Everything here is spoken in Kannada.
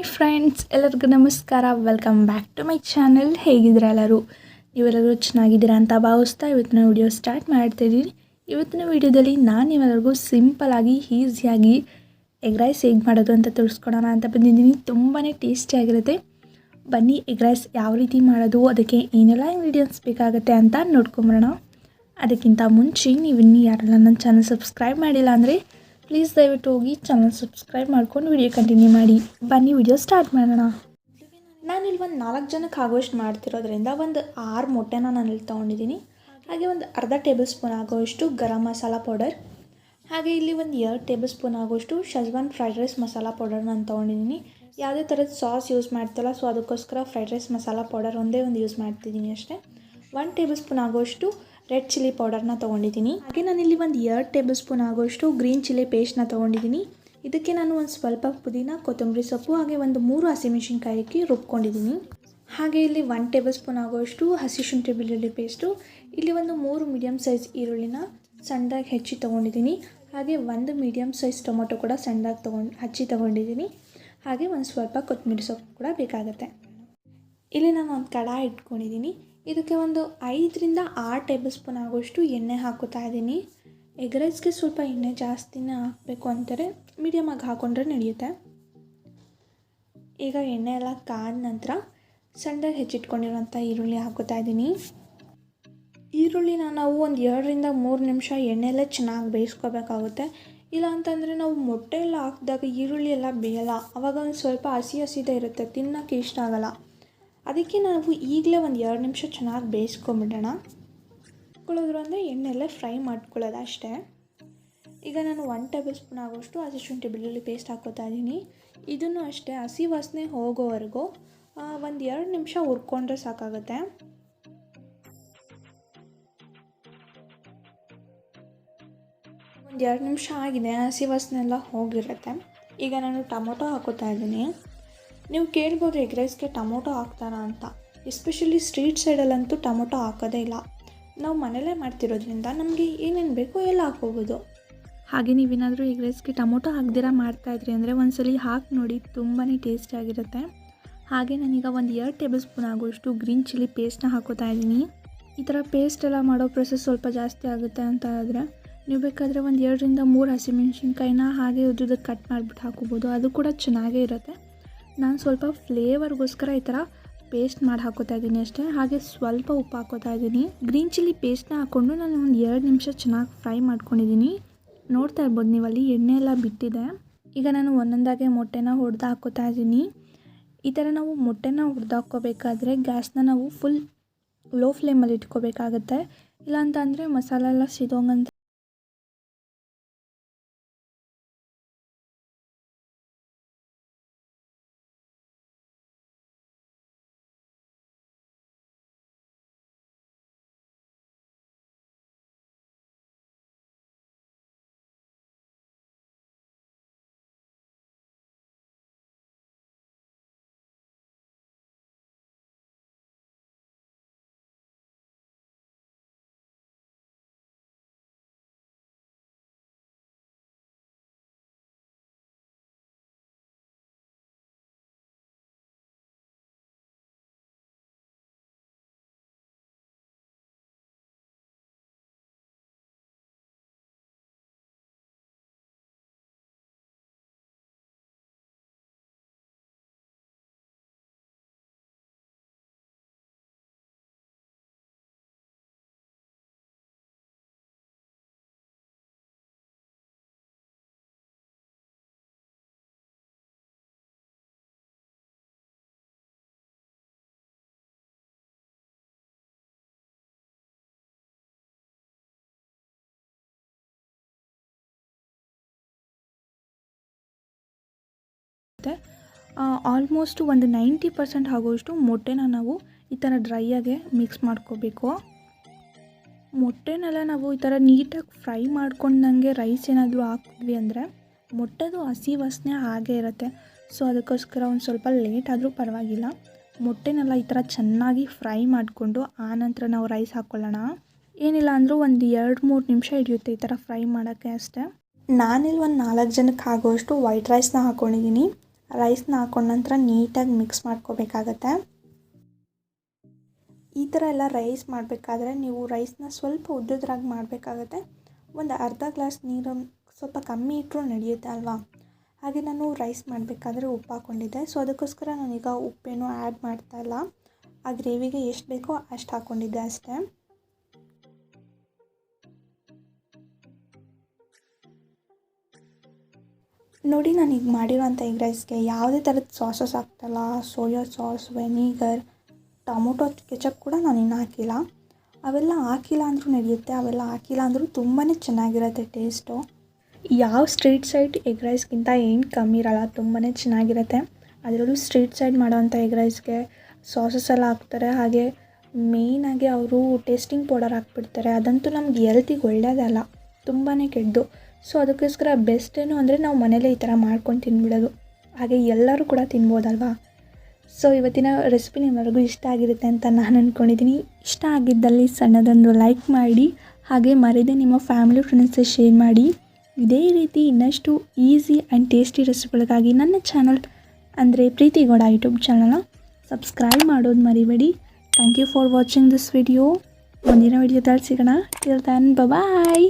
ಹಾಯ್ ಫ್ರೆಂಡ್ಸ್, ಎಲ್ಲರಿಗೂ ನಮಸ್ಕಾರ. Welcome back to my channel ಹೇಗಿದ್ದೀರಾ ಎಲ್ಲರೂ? ನೀವೆಲ್ಲರೂ ಚೆನ್ನಾಗಿದ್ದೀರಾ ಅಂತ ಭಾವಿಸ್ತಾ ಇವತ್ತಿನ ವಿಡಿಯೋ ಸ್ಟಾರ್ಟ್ ಮಾಡ್ತಾಯಿದ್ದೀನಿ ಇವತ್ತಿನ ವಿಡಿಯೋದಲ್ಲಿ ನಾನು ಇವೆಲ್ಲರಿಗೂ ಸಿಂಪಲಾಗಿ ಈಸಿಯಾಗಿ ಎಗ್ ರೈಸ್ ಹೇಗೆ ಮಾಡೋದು ಅಂತ ತಿಳಿಸ್ಕೊಡೋಣ ಅಂತ ಬಂದಿದ್ದೀನಿ. ತುಂಬಾ ಟೇಸ್ಟಿಯಾಗಿರುತ್ತೆ ಬನ್ನಿ ಎಗ್ ರೈಸ್ ಯಾವ ರೀತಿ ಮಾಡೋದು, ಅದಕ್ಕೆ ಏನೆಲ್ಲ ಇಂಗ್ರೀಡಿಯೆಂಟ್ಸ್ ಬೇಕಾಗುತ್ತೆ ಅಂತ ನೋಡ್ಕೊಂಬರೋಣ. ಅದಕ್ಕಿಂತ ಮುಂಚೆ ನೀವು ಇನ್ನೂ ಯಾರೆಲ್ಲ ನನ್ನ ಚಾನಲ್ ಸಬ್ಸ್ಕ್ರೈಬ್ ಮಾಡಿಲ್ಲ ಅಂದರೆ ಪ್ಲೀಸ್ ದಯವಿಟ್ಟು ಹೋಗಿ ಚಾನಲ್ ಸಬ್ಸ್ಕ್ರೈಬ್ ಮಾಡ್ಕೊಂಡು ವಿಡಿಯೋ ಕಂಟಿನ್ಯೂ ಮಾಡಿ. ಬನ್ನಿ ವಿಡಿಯೋ ಸ್ಟಾರ್ಟ್ ಮಾಡೋಣ. ನಾನಿಲ್ಲಿ ಒಂದು ನಾಲ್ಕು ಜನಕ್ಕೆ ಆಗೋಷ್ಟು ಮಾಡ್ತಿರೋದ್ರಿಂದ ಒಂದು ಆರು ಮೊಟ್ಟೆನ ನಾನು ಇಲ್ಲಿ ತೊಗೊಂಡಿದ್ದೀನಿ. ಹಾಗೆ ಒಂದು ಅರ್ಧ ಟೇಬಲ್ ಸ್ಪೂನ್ ಆಗೋಷ್ಟು ಗರಂ ಮಸಾಲ ಪೌಡರ್ ಹಾಗೆ ಇಲ್ಲಿ ಒಂದು ಎರಡು ಟೇಬಲ್ ಸ್ಪೂನ್ ಆಗೋಷ್ಟು schezwan fried rice masala powder ನಾನು ತೊಗೊಂಡಿದ್ದೀನಿ. ಯಾವುದೇ ಥರದ ಸಾಸ್ ಯೂಸ್ ಮಾಡ್ತಲ್ಲ ಸೊ ಅದಕ್ಕೋಸ್ಕರ ಫ್ರೈಡ್ ರೈಸ್ ಮಸಾಲ ಪೌಡರ್ ಒಂದೇ ಒಂದು ಯೂಸ್ ಮಾಡ್ತಿದ್ದೀನಿ ಅಷ್ಟೇ. ಒನ್ ಟೇಬಲ್ ಸ್ಪೂನ್ ಆಗೋಷ್ಟು ರೆಡ್ ಚಿಲ್ಲಿ ಪೌಡರ್ನ ತೊಗೊಂಡಿದ್ದೀನಿ. ಹಾಗೆ ನಾನಿಲ್ಲಿ ಒಂದು ಎರಡು ಟೇಬಲ್ ಸ್ಪೂನ್ ಆಗೋಷ್ಟು ಗ್ರೀನ್ ಚಿಲ್ಲಿ ಪೇಸ್ಟ್ನ ತೊಗೊಂಡಿದ್ದೀನಿ. ಇದಕ್ಕೆ ನಾನು ಒಂದು ಸ್ವಲ್ಪ ಪುದೀನ, ಕೊತ್ತಂಬರಿ ಸೊಪ್ಪು, ಹಾಗೆ ಒಂದು ಮೂರು ಹಸಿಮೆಣಸಿನ್ಕಾಯಿಗೆ ರುಬ್ಕೊಂಡಿದ್ದೀನಿ. ಹಾಗೆ ಇಲ್ಲಿ ಒನ್ ಟೇಬಲ್ ಸ್ಪೂನ್ ಆಗೋಷ್ಟು ಹಸಿ ಶುಂಠಿ ಬೆಳ್ಳುಳ್ಳಿ ಪೇಸ್ಟು, ಇಲ್ಲಿ ಒಂದು ಮೂರು ಮೀಡಿಯಮ್ ಸೈಜ್ ಈರುಳ್ಳಿನ ಸಣ್ಣದಾಗಿ ಹೆಚ್ಚಿ ತೊಗೊಂಡಿದ್ದೀನಿ. ಹಾಗೆ ಒಂದು ಮೀಡಿಯಮ್ ಸೈಜ್ ಟೊಮೊಟೊ ಕೂಡ ಸಣ್ಣದಾಗಿ ತೊಗೊಂಡು ಹಚ್ಚಿ ತೊಗೊಂಡಿದ್ದೀನಿ. ಹಾಗೆ ಒಂದು ಸ್ವಲ್ಪ ಕೊತ್ತಂಬರಿ ಸೊಪ್ಪು ಕೂಡ ಬೇಕಾಗುತ್ತೆ. ಇಲ್ಲಿ ನಾನು ಒಂದು ಕಡಾಯಿ ಇಟ್ಕೊಂಡಿದ್ದೀನಿ. ಇದಕ್ಕೆ ಒಂದು ಐದರಿಂದ ಆರು ಟೇಬಲ್ ಸ್ಪೂನ್ ಆಗೋಷ್ಟು ಎಣ್ಣೆ ಹಾಕೋತಾ ಇದ್ದೀನಿ. ಎಗ್ ರೈಸ್ಗೆ ಸ್ವಲ್ಪ ಎಣ್ಣೆ ಜಾಸ್ತಿನೇ ಹಾಕಬೇಕು ಅಂತಾರೆ. ಮೀಡಿಯಮಾಗಿ ಹಾಕೊಂಡ್ರೆ ನಡೆಯುತ್ತೆ. ಈಗ ಎಣ್ಣೆ ಎಲ್ಲ ಕಾದ ನಂತರ ಸಣ್ಣದಾಗಿ ಹೆಚ್ಚಿಟ್ಕೊಂಡಿರುವಂಥ ಈರುಳ್ಳಿ ಹಾಕೋತಾ ಇದ್ದೀನಿ. ಈರುಳ್ಳಿನ ನಾವು ಒಂದು ಎರಡರಿಂದ ಮೂರು ನಿಮಿಷ ಎಣ್ಣೆಲ್ಲೇ ಚೆನ್ನಾಗಿ ಬೇಯಿಸ್ಕೋಬೇಕಾಗುತ್ತೆ. ಇಲ್ಲ ಅಂತಂದರೆ ನಾವು ಮೊಟ್ಟೆ ಎಲ್ಲ ಹಾಕಿದಾಗ ಈರುಳ್ಳಿ ಎಲ್ಲ ಬೇಯಲ್ಲ. ಆವಾಗ ಒಂದು ಸ್ವಲ್ಪ ಹಸಿ ಹಸಿದೇ ಇರುತ್ತೆ. ತಿನ್ನೋಕ್ಕೆ ಇಷ್ಟ ಆಗಲ್ಲ. ಅದಕ್ಕೆ ನಾವು ಈಗಲೇ ಒಂದು ಎರಡು ನಿಮಿಷ ಚೆನ್ನಾಗಿ ಬೇಯಿಸ್ಕೊಂಬಿಡೋಣ. ಹಾಕ್ಕೊಳ್ಳೋದ್ರು ಅಂದರೆ ಎಣ್ಣೆಲ್ಲೇ ಫ್ರೈ ಮಾಡ್ಕೊಳ್ಳೋದು ಅಷ್ಟೇ. ಈಗ ನಾನು ಒನ್ ಟೇಬಲ್ ಸ್ಪೂನ್ ಆಗೋಷ್ಟು ಹಸಿ ಶುಂಠಿ ಬೆಳ್ಳುಳ್ಳಿ ಪೇಸ್ಟ್ ಹಾಕೋತಾ ಇದ್ದೀನಿ. ಇದನ್ನು ಅಷ್ಟೇ ಹಸಿ ವಾಸನೆ ಹೋಗೋವರೆಗೂ ಒಂದು ಎರಡು ನಿಮಿಷ ಹುರ್ಕೊಂಡ್ರೆ ಸಾಕಾಗುತ್ತೆ. ಒಂದು ಎರಡು ನಿಮಿಷ ಆಗಿದೆ, ಹಸಿ ವಾಸನೆ ಎಲ್ಲ ಹೋಗಿರುತ್ತೆ. ಈಗ ನಾನು ಟೊಮೊಟೊ ಹಾಕೋತಾ ಇದ್ದೀನಿ. ನೀವು ಕೇಳ್ಬೋದು ಎಗ್ ರೈಸ್ಗೆ ಟೊಮೊಟೊ ಹಾಕ್ತಾರಾ ಅಂತ. ಎಸ್ಪೆಷಲಿ ಸ್ಟ್ರೀಟ್ ಸೈಡಲ್ಲಂತೂ ಟೊಮೊಟೊ ಹಾಕೋದೇ ಇಲ್ಲ. ನಾವು ಮನೇಲೇ ಮಾಡ್ತಿರೋದ್ರಿಂದ ನಮಗೆ ಏನೇನು ಬೇಕೋ ಎಲ್ಲ ಹಾಕೋಬೋದು ಹಾಗೆ ನೀವೇನಾದರೂ ಎಗ್ ರೈಸ್ಗೆ ಟೊಮೊಟೊ ಹಾಕ್ದಿರ ಮಾಡ್ತಾಯಿದ್ರಿ ಅಂದರೆ ಒಂದ್ಸಲಿ ಹಾಕಿ ನೋಡಿ ತುಂಬಾ ಟೇಸ್ಟಿಯಾಗಿರುತ್ತೆ ಹಾಗೆ ನಾನೀಗ ಒಂದು ಎರಡು ಟೇಬಲ್ ಸ್ಪೂನ್ ಆಗೋಷ್ಟು ಗ್ರೀನ್ ಚಿಲ್ಲಿ ಪೇಸ್ಟ್ನ ಹಾಕೋತಾ ಇದ್ದೀನಿ. ಈ ಥರ ಪೇಸ್ಟ್ ಎಲ್ಲ ಮಾಡೋ ಪ್ರೊಸೆಸ್ ಸ್ವಲ್ಪ ಜಾಸ್ತಿ ಆಗುತ್ತೆ ಅಂತ ಆದರೆ, ನೀವು ಬೇಕಾದರೆ ಒಂದು ಎರಡರಿಂದ ಮೂರು ಹಸಿಮೆಣ್ಸಿನ್ಕಾಯಿನ ಹಾಗೆ ಉದ್ದುದಕ್ಕೆ ಕಟ್ ಮಾಡಿಬಿಟ್ಟು ಹಾಕೋಬೋದು ಅದು ಕೂಡ ಚೆನ್ನಾಗೇ ಇರುತ್ತೆ. ನಾನು ಸ್ವಲ್ಪ ಫ್ಲೇವರ್ಗೋಸ್ಕರ ಈ ಥರ ಪೇಸ್ಟ್ ಮಾಡಿ ಹಾಕೋತಾ ಇದ್ದೀನಿ ಅಷ್ಟೇ. ಹಾಗೆ ಸ್ವಲ್ಪ ಉಪ್ಪು ಹಾಕೋತಾ ಇದ್ದೀನಿ. ಗ್ರೀನ್ ಚಿಲ್ಲಿ ಪೇಸ್ಟ್ನ ಹಾಕ್ಕೊಂಡು ನಾನು ಒಂದು ಎರಡು ನಿಮಿಷ ಚೆನ್ನಾಗಿ ಫ್ರೈ ಮಾಡ್ಕೊಂಡಿದ್ದೀನಿ. ನೋಡ್ತಾ ಇರ್ಬೋದು ನೀವು ಅಲ್ಲಿ ಎಣ್ಣೆ ಎಲ್ಲ ಬಿಟ್ಟಿದೆ. ಈಗ ನಾನು ಒಂದೊಂದಾಗೆ ಮೊಟ್ಟೆನ ಹೊಡೆದು ಹಾಕೋತಾ ಇದ್ದೀನಿ. ಈ ಥರ ನಾವು ಮೊಟ್ಟೆನ ಹೊಡೆದು ಹಾಕ್ಕೋಬೇಕಾದ್ರೆ ಗ್ಯಾಸ್ನ ನಾವು ಫುಲ್ ಲೋ ಫ್ಲೇಮಲ್ಲಿ ಇಟ್ಕೋಬೇಕಾಗತ್ತೆ. ಇಲ್ಲಾಂತಂದರೆ ಮಸಾಲೆ ಎಲ್ಲ ಸಿದೋಂಗಂತ ಮತ್ತು ಆಲ್ಮೋಸ್ಟ್ ಒಂದು ನೈಂಟಿ ಪರ್ಸೆಂಟ್ ಆಗೋಷ್ಟು ಮೊಟ್ಟೆನ ನಾವು ಈ ಥರ ಡ್ರೈಯಾಗೆ ಮಿಕ್ಸ್ ಮಾಡ್ಕೋಬೇಕು. ಮೊಟ್ಟೆನೆಲ್ಲ ನಾವು ಈ ಥರ ನೀಟಾಗಿ ಫ್ರೈ ಮಾಡ್ಕೊಂಡಂಗೆ ರೈಸ್ ಏನಾದರೂ ಹಾಕಿದ್ವಿ ಅಂದರೆ ಮೊಟ್ಟೆದು ಹಸಿ ವಾಸನೆ ಹಾಗೇ ಇರುತ್ತೆ. ಸೊ ಅದಕ್ಕೋಸ್ಕರ ಒಂದು ಸ್ವಲ್ಪ ಲೇಟ್ ಆದರೂ ಪರವಾಗಿಲ್ಲ. ಮೊಟ್ಟೆನೆಲ್ಲ ಈ ಥರ ಚೆನ್ನಾಗಿ ಫ್ರೈ ಮಾಡಿಕೊಂಡು ಆನಂತರ ನಾವು ರೈಸ್ ಹಾಕ್ಕೊಳ್ಳೋಣ ಏನಿಲ್ಲ ಅಂದರೂ ಒಂದು ಎರಡು ಮೂರು ನಿಮಿಷ ಹಿಡಿಯುತ್ತೆ ಈ ಥರ ಫ್ರೈ ಮಾಡೋಕ್ಕೆ ಅಷ್ಟೇ. ನಾನಿಲ್ಲಿ ಒಂದು ನಾಲ್ಕು ಜನಕ್ಕೆ ಆಗೋಷ್ಟು ವೈಟ್ ರೈಸ್ನ ಹಾಕ್ಕೊಂಡಿದ್ದೀನಿ ರೈಸ್ನ ಹಾಕೊಂಡ ನಂತರ ನೀಟಾಗಿ ಮಿಕ್ಸ್ ಮಾಡ್ಕೋಬೇಕಾಗತ್ತೆ. ಈ ಥರ ಎಲ್ಲ ರೈಸ್ ಮಾಡಬೇಕಾದ್ರೆ ನೀವು ರೈಸ್ನ ಸ್ವಲ್ಪ ಉದ್ದುದ್ರಾಗಿ ಮಾಡಬೇಕಾಗತ್ತೆ. ಒಂದು ಅರ್ಧ ಗ್ಲಾಸ್ ನೀರು ಸ್ವಲ್ಪ ಕಮ್ಮಿ ಇಟ್ಟರೂ ನಡೆಯುತ್ತೆ ಅಲ್ವಾ? ಹಾಗೆ ನಾನು ರೈಸ್ ಮಾಡಬೇಕಾದ್ರೆ ಉಪ್ಪು ಹಾಕ್ಕೊಂಡಿದ್ದೆ ಸೊ ಅದಕ್ಕೋಸ್ಕರ ನಾನೀಗ ಉಪ್ಪೇನು ಆ್ಯಡ್ ಮಾಡ್ತಾಯಿಲ್ಲ ಆ ಗ್ರೇವಿಗೆ ಎಷ್ಟು ಬೇಕೋ ಅಷ್ಟು ಹಾಕ್ಕೊಂಡಿದ್ದೆ ಅಷ್ಟೇ. ನೋಡಿ ನಾನು ಈಗ ಮಾಡಿರೋಂಥ ಎಗ್ ರೈಸ್ಗೆ ಯಾವುದೇ ಥರದ sauces ಹಾಕ್ತಲ್ಲ soya sauce vinegar tomato ketchup ಕೂಡ ನಾನು ಇನ್ನೂ ಹಾಕಿಲ್ಲ. ಅವೆಲ್ಲ ಹಾಕಿಲ್ಲ ಅಂದರೂ ನಡೆಯುತ್ತೆ, ಅವೆಲ್ಲ ಹಾಕಿಲ್ಲ ಅಂದರೂ ತುಂಬಾ ಚೆನ್ನಾಗಿರುತ್ತೆ ಟೇಸ್ಟು ಯಾವ ಸ್ಟ್ರೀಟ್ ಸೈಡ್ ಎಗ್ ರೈಸ್ಗಿಂತ ಏನು ಕಮ್ಮಿ ಇರಲ್ಲ ತುಂಬಾ ಚೆನ್ನಾಗಿರುತ್ತೆ. ಅದರಲ್ಲೂ ಸ್ಟ್ರೀಟ್ ಸೈಡ್ ಮಾಡೋವಂಥ ಎಗ್ ರೈಸ್ಗೆ ಸಾಸಸ್ ಎಲ್ಲ ಹಾಕ್ತಾರೆ. ಹಾಗೆ ಮೇಯ್ನಾಗಿ ಅವರು ಟೇಸ್ಟಿಂಗ್ ಪೌಡರ್ ಹಾಕ್ಬಿಡ್ತಾರೆ. ಅದಂತೂ ನಮ್ಗೆ ಎಲ್ತಿಗೆ ಒಳ್ಳೆಯದಲ್ಲ ತುಂಬಾ ಕೆಡ್ದು ಸೊ ಅದಕ್ಕೋಸ್ಕರ ಬೆಸ್ಟ್ ಏನು ಅಂದರೆ ನಾವು ಮನೇಲೇ ಈ ಥರ ಮಾಡ್ಕೊಂಡು ತಿನ್ಬಿಡೋದು. ಹಾಗೆ ಎಲ್ಲರೂ ಕೂಡ ತಿನ್ಬೋದಲ್ವಾ? ಸೊ ಇವತ್ತಿನ ರೆಸಿಪಿ ನಿಮ್ಮೆಲ್ಲರಿಗೂ ಇಷ್ಟ ಆಗಿರುತ್ತೆ ಅಂತ ನಾನು ಅಂದ್ಕೊಂಡಿದ್ದೀನಿ ಇಷ್ಟ ಆಗಿದ್ದಲ್ಲಿ ಸಣ್ಣದೊಂದು ಲೈಕ್ ಮಾಡಿ, ಹಾಗೆ ಮರೀದೆ ನಿಮ್ಮ ಫ್ಯಾಮಿಲಿ ಫ್ರೆಂಡ್ಸ್ ಶೇರ್ ಮಾಡಿ. ಇದೇ ರೀತಿ ಇನ್ನಷ್ಟು ಈಸಿ ಆ್ಯಂಡ್ ಟೇಸ್ಟಿ ರೆಸಿಪಿಗಳಿಗಾಗಿ ನನ್ನ ಚಾನಲ್ ಅಂದರೆ ಪ್ರೀತಿಗೌಡ ಯೂಟ್ಯೂಬ್ ಚಾನಲ್ನ ಸಬ್ಸ್ಕ್ರೈಬ್ ಮಾಡೋದು ಮರಿಬೇಡಿ. Thank you for watching this video ಮುಂದಿನ ವಿಡಿಯೋದಲ್ಲಿ ಸಿಗೋಣ. ಟಿಲ್ ದನ್ ಬಾಯ್